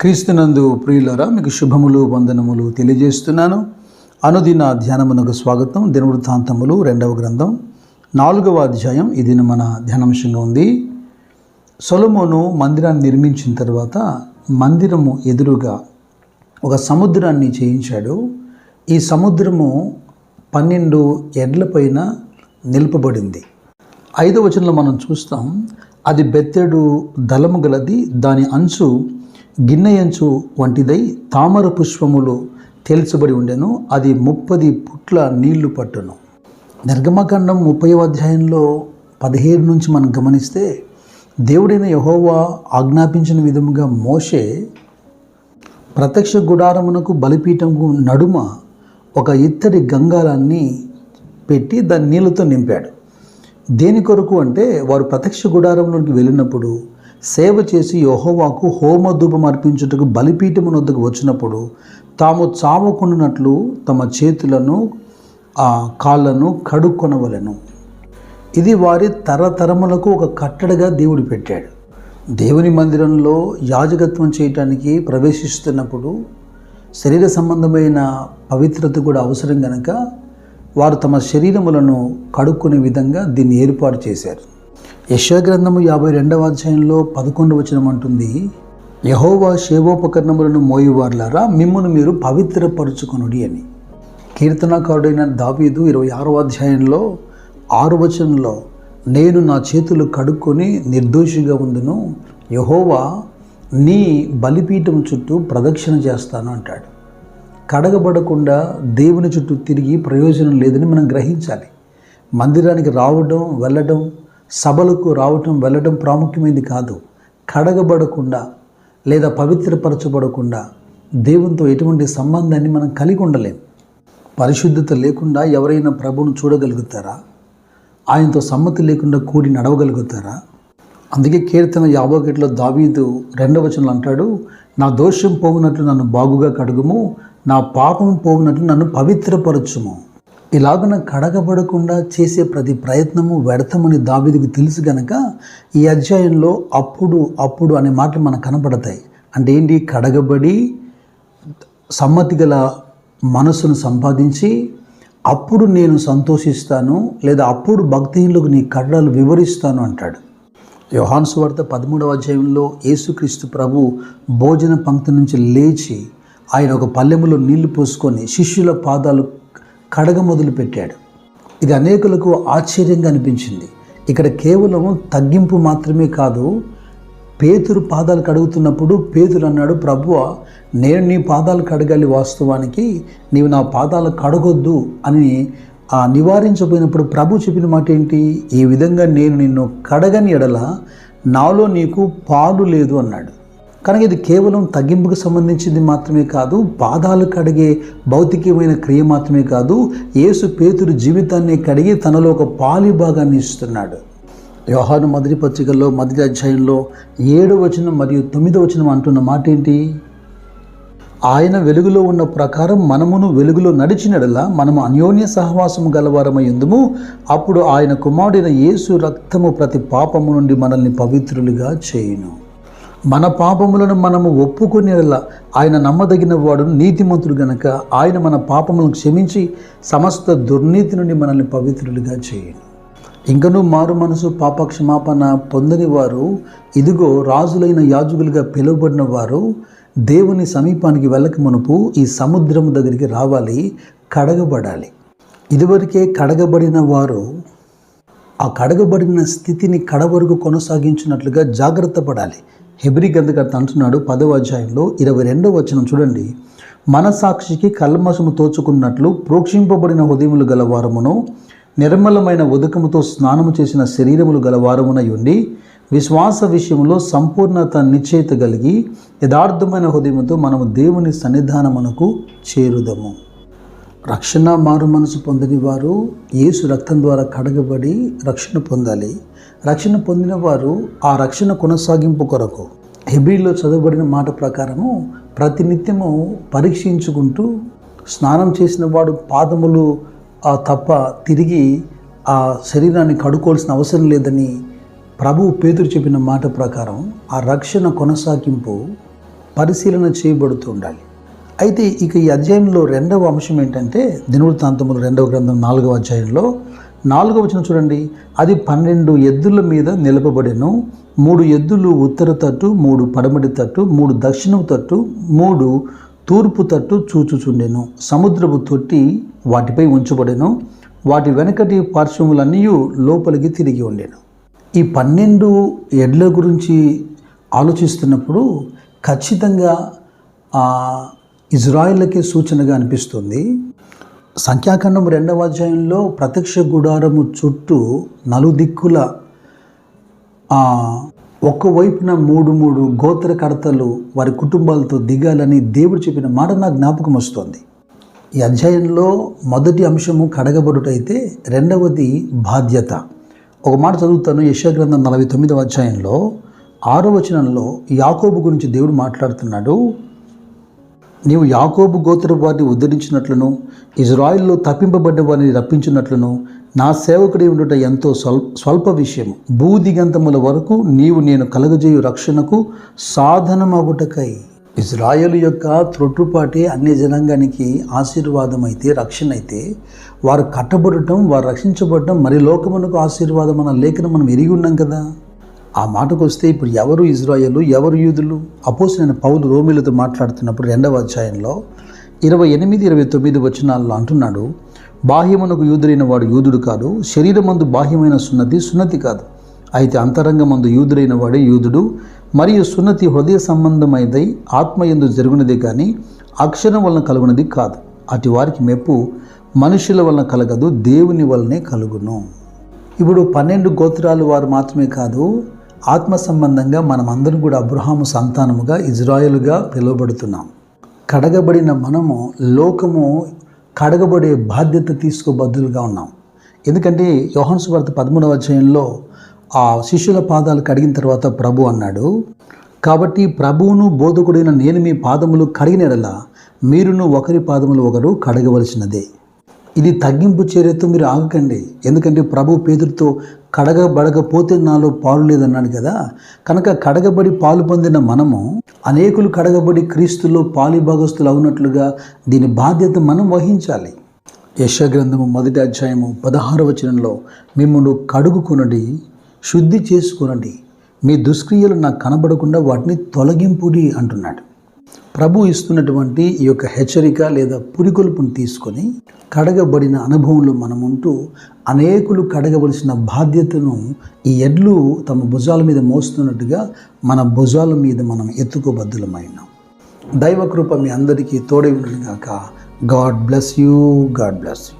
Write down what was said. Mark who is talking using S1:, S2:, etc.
S1: క్రీస్తునందు ప్రియులరా మీకు శుభములు వందనములు తెలియజేస్తున్నాను. అనుదిన ధ్యానమునకు స్వాగతం. దినవృత్తాంతములు రెండవ గ్రంథం. నాలుగవ అధ్యాయం. ఇది మన ధ్యానాంశంగా ఉంది. సొలమోను మందిరాన్ని నిర్మించిన తర్వాత మందిరము ఎదురుగా ఒక సముద్రాన్ని చేయించాడు. ఈ సముద్రము పన్నెండు ఎడ్ల పైన నిలుపబడింది. ఐదవ వచనంలో మనం చూస్తాం అది బెత్తెడు దళము గలది దాని అంచు గిన్నె ఎంచు వంటిదై తామర పుష్పములు తేల్చబడి ఉండెను అది ముప్పది పుట్ల నీళ్ళు పట్టును. నిర్గమకాండం ముప్పై అధ్యాయంలో పదిహేడు నుంచి మనం గమనిస్తే దేవుడైన యహోవా ఆజ్ఞాపించిన విధముగా మోషే ప్రత్యక్ష గుడారమునకు బలిపీఠంకు నడుమ ఒక ఇత్తడి గంగాలాన్ని పెట్టి దాని నీళ్ళతో నింపాడు. దేని కొరకు అంటే వారు ప్రత్యక్ష గుడారంలోకి వెళ్ళినప్పుడు సేవ చేసి యహోవాకు హోమధూపం అర్పించుటకు బలిపీఠము వద్దకు వచ్చినప్పుడు తాము చావకుండానట్లు తమ చేతులను ఆ కాళ్ళను కడుక్కొనవలెను. ఇది వారి తరతరములకు ఒక కట్టడగా దేవుడు పెట్టాడు. దేవుని మందిరంలో యాజకత్వం చేయటానికి ప్రవేశిస్తున్నప్పుడు శరీర సంబంధమైన పవిత్రత కూడా అవసరం కనుక వారు తమ శరీరములను కడుక్కునే విధంగా దీన్ని ఏర్పాటు చేశారు. యశగ్రంథము యాభై రెండవ అధ్యాయంలో పదకొండు వచనం అంటుంది యహోవా శేవోపకరణములను మోయువార్లారా మిమ్మును మీరు పవిత్రపరుచుకొనుడి అని. కీర్తనకారుడైన దావీదు ఇరవై ఆరో అధ్యాయంలో ఆరు వచనంలో నేను నా చేతులు కడుక్కొని నిర్దోషిగా ఉందును యహోవా నీ బలిపీఠం చుట్టూ ప్రదక్షిణ చేస్తాను అంటాడు. కడగబడకుండా దేవుని చుట్టూ తిరిగి ప్రయోజనం లేదని మనం గ్రహించాలి. మందిరానికి రావడం వెళ్ళడం సభలకు రావటం వెళ్ళడం ప్రాముఖ్యమైనది కాదు. కడగబడకుండా లేదా పవిత్రపరచబడకుండా దేవునితో ఎటువంటి సంబంధాన్ని మనం కలిగి ఉండలేం. పరిశుద్ధత లేకుండా ఎవరైనా ప్రభువును చూడగలుగుతారా? ఆయనతో సమ్మతి లేకుండా కూడి నడవగలుగుతారా? అందుకే కీర్తన యాభోకెట్లో దావీదు రెండవ వచనంలో అంటాడు నా దోషం పోగునట్లు నన్ను బాగుగా కడుగుము నా పాపం పోగునట్లు నన్ను పవిత్రపరచుము. ఇలాగున కడగబడకుండా చేసే ప్రతి ప్రయత్నము వ్యర్థమని దావిదికి తెలుసు గనక ఈ అధ్యాయంలో అప్పుడు అప్పుడు అనే మాటలు మనకు కనపడతాయి. అంటే ఏంటి? కడగబడి సమ్మతి గల మనసును సంపాదించి అప్పుడు నేను సంతోషిస్తాను లేదా అప్పుడు భక్తిహీనులకు నీ కడ్డాలు వివరిస్తాను అంటాడు. యోహాను వార్త పదమూడవ అధ్యాయంలో యేసుక్రీస్తు ప్రభు భోజన పంక్తి నుంచి లేచి ఆయన ఒక పల్లెములో నీళ్ళు పోసుకొని శిష్యుల పాదాలు కడగ మొదలు పెట్టాడు ఇది అనేకులకు ఆశ్చర్యంగా అనిపించింది. ఇక్కడ కేవలం తగ్గింపు మాత్రమే కాదు పేతురు పాదాలు కడుగుతున్నప్పుడు పేతురు అన్నాడు ప్రభువ నేను నీ పాదాలు కడగాలి వాస్తవానికి నీవు నా పాదాలు కడగొద్దు అని. ఆ నివారించబోయినప్పుడు ప్రభు చెప్పిన మాట ఏంటి? ఈ విధంగా నేను నిన్ను కడగని ఎడల నాలో నీకు పాలు లేదు అన్నాడు. కనుక ఇది కేవలం తగ్గింపుకు సంబంధించింది మాత్రమే కాదు పాదాలు కడిగే భౌతికమైన క్రియ మాత్రమే కాదు యేసు పేతుడు జీవితాన్ని కడిగి తనలో ఒక పాలి భాగాన్ని ఇస్తున్నాడు. వ్యవహారం మొదటి పత్రికల్లో మొదటి అధ్యాయంలో ఏడు వచనం మరియు తొమ్మిదో వచనం అంటున్న మాట ఏంటి ఆయన వెలుగులో ఉన్న ప్రకారం మనమును వెలుగులో నడిచినడలా మనము అన్యోన్య సహవాసము గలవారమై ఉందుము. అప్పుడు ఆయన కుమారుడైన యేసు రక్తము ప్రతి పాపము నుండి మనల్ని పవిత్రులుగా చేయును. మన పాపములను మనము ఒప్పుకునేలా ఆయన నమ్మదగిన వాడు నీతిమంతుడు గనక ఆయన మన పాపములను క్షమించి సమస్త దుర్నీతి నుండి మనల్ని పవిత్రులుగా చేయండి. ఇంకనూ మారు మనసు పాప క్షమాపణ పొందని వారు ఇదిగో రాజులైన యాజకులుగా పిలువబడిన వారు దేవుని సమీపానికి వెళ్ళక మునుపు ఈ సముద్రం దగ్గరికి రావాలి కడగబడాలి. ఇదివరకే కడగబడిన వారు ఆ కడగబడిన స్థితిని కడవరకు కొనసాగించినట్లుగా జాగ్రత్త పడాలి. హెబ్రి గంధకర్త అంటున్నాడు పదవ అధ్యాయంలో ఇరవై రెండవ వచనం చూడండి. మనసాక్షికి కల్మసము తోచుకున్నట్లు ప్రోక్షింపబడిన హృదయములు గల వారమును నిర్మలమైన ఉదకముతో స్నానము చేసిన శరీరములు గల వారమునై ఉండి విశ్వాస విషయంలో సంపూర్ణత నిశ్చయిత కలిగి యథార్థమైన హృదయంతో మనము దేవుని సన్నిధానమునకు చేరుదము. రక్షణ మారు మనసు పొందని వారు యేసు రక్తం ద్వారా కడగబడి రక్షణ పొందాలి. రక్షణ పొందిన వారు ఆ రక్షణ కొనసాగింపు కొరకు. హెబ్రిలో చదవబడిన మాట ప్రకారము ప్రతినిత్యము పరీక్షించుకుంటూ స్నానం చేసిన వాడు పాదములు ఆ తప్ప తిరిగి ఆ శరీరాన్ని కడుకోవాల్సిన అవసరం లేదని ప్రభు పేతురు చెప్పిన మాట ప్రకారం ఆ రక్షణ కొనసాగింపు పరిశీలన చేయబడుతూ ఉండాలి. అయితే ఇక ఈ అధ్యాయంలో రెండవ అంశం ఏంటంటే దినవృత్తాంతములు రెండవ గ్రంథం నాలుగవ అధ్యాయంలో నాలుగవ వచనం చూడండి. అది పన్నెండు ఎద్దుల మీద నిలపబడెను. మూడు ఎద్దులు ఉత్తర తట్టు మూడు పడమటి తట్టు మూడు దక్షిణపు తట్టు మూడు తూర్పు తట్టు చూచుచుండెను. సముద్రపు తొట్టి వాటిపై ఉంచబడెను. వాటి వెనకటి పార్శ్వములన్నీ లోపలికి తిరిగి ఉండేను. ఈ పన్నెండు ఎడ్ల గురించి ఆలోచిస్తున్నప్పుడు ఖచ్చితంగా ఆ, సూచనగా అనిపిస్తుంది. సంఖ్యాఖండం రెండవ అధ్యాయంలో ప్రత్యక్ష గుడారము చుట్టూ నలుదిక్కుల ఆ, ఒక్కవైపున మూడు మూడు గోత్రకర్తలు వారి కుటుంబాలతో దిగాలని దేవుడు చెప్పిన మాట నాకు జ్ఞాపకం వస్తుంది. ఈ అధ్యాయంలో మొదటి అంశము కడగబడుటైతే రెండవది బాధ్యత. ఒక మాట చదువుతాను యశాగ్రంథం నలభై తొమ్మిదవ అధ్యాయంలో ఆరో వచనంలో యాకోబు గురించి దేవుడు మాట్లాడుతున్నాడు. నీవు యాకోబు గోత్ర వారిని ఉద్ధరించినట్లును ఇజ్రాయిల్లో తప్పింపబడిన వారిని రప్పించినట్లును నా సేవకుడి ఉండుట ఎంతో స్వల్ స్వల్ప విషయం భూదిగంతముల వరకు నీవు నేను కలగజేయు రక్షణకు సాధనమగుటకై. ఇజ్రాయెల్ యొక్క త్రొట్టుపాటే అన్ని జనాంగానికి ఆశీర్వాదం అయితే రక్షణ అయితే వారు కట్టబడటం వారు రక్షించబడటం మరి లోకమునకు ఆశీర్వాదం అన్న లేఖను మనం ఎరిగి ఉన్నాం కదా. ఆ మాటకు వస్తే ఇప్పుడు ఎవరు ఇజ్రాయలు ఎవరు యూదులు? అపోసిన పౌలు రోమిలతో మాట్లాడుతున్నప్పుడు రెండవ అధ్యాయంలో ఇరవై ఎనిమిది ఇరవై తొమ్మిది వచనాల్లో అంటున్నాడు బాహ్యమునకు యూదులైన వాడు యూదుడు కాదు శరీరమందు బాహ్యమైన సున్నతి సున్నతి కాదు. అయితే అంతరంగమందు యూదుడైన వాడే యూదుడు. మరియు సున్నతి హృదయ సంబంధమైనదై ఆత్మయందు జరుగునది కానీ అక్షరం వలన కలుగునది కాదు. అటు వారికి మెప్పు మనుషుల వలన కలగదు దేవుని వలనే కలుగును. ఇప్పుడు పన్నెండు గోత్రాలు వారు మాత్రమే కాదు ఆత్మ సంబంధంగా మనమందరం కూడా అబ్రహాము సంతానముగా ఇజ్రాయలుగా పిలువబడుతున్నాం. కడగబడిన మనము లోకము కడగబడే బాధ్యత తీసుకోబద్దులుగా ఉన్నాం. ఎందుకంటే యోహన్స్ సువార్త పదమూడవ అధ్యాయంలో ఆ శిష్యుల పాదాలు కడిగిన తర్వాత ప్రభు అన్నాడు కాబట్టి ప్రభువును బోధకుడైన నేను మీ పాదములు కడిగినడలా మీరును ఒకరి పాదములు ఒకరు కడగవలసినదే. ఇది తగ్గింపు చర్యతో మీరు ఆగకండి. ఎందుకంటే ప్రభు పేదరితో కడగబడకపోతే నాలో పాలు లేదన్నాడు కదా. కనుక కడగబడి పాలు పొందిన మనము అనేకులు కడగబడి క్రీస్తులో పాలిభాగస్తులు అవునట్లుగా దీని బాధ్యత మనం వహించాలి. యశగ్రంథము మొదటి అధ్యాయము పదహార వచనంలో మిమ్మల్ని కడుగుకొనడి శుద్ధి చేసుకొనండి మీ దుష్క్రియలు నాకు కనబడకుండా వాటిని తొలగింపుడి అంటున్నాడు. ప్రభు ఇస్తున్నటువంటి ఈ యొక్క హెచ్చరిక లేదా పురికొల్పును తీసుకొని కడగబడిన అనుభవంలో మనముంటూ అనేకులు కడగవలసిన బాధ్యతను ఈ ఎడ్లు తమ భుజాల మీద మోస్తున్నట్టుగా మన భుజాల మీద మనం ఎత్తుకోబద్దులమైనాం దైవకృప మీ అందరికీ తోడై ఉండను గాక God bless you. God bless you.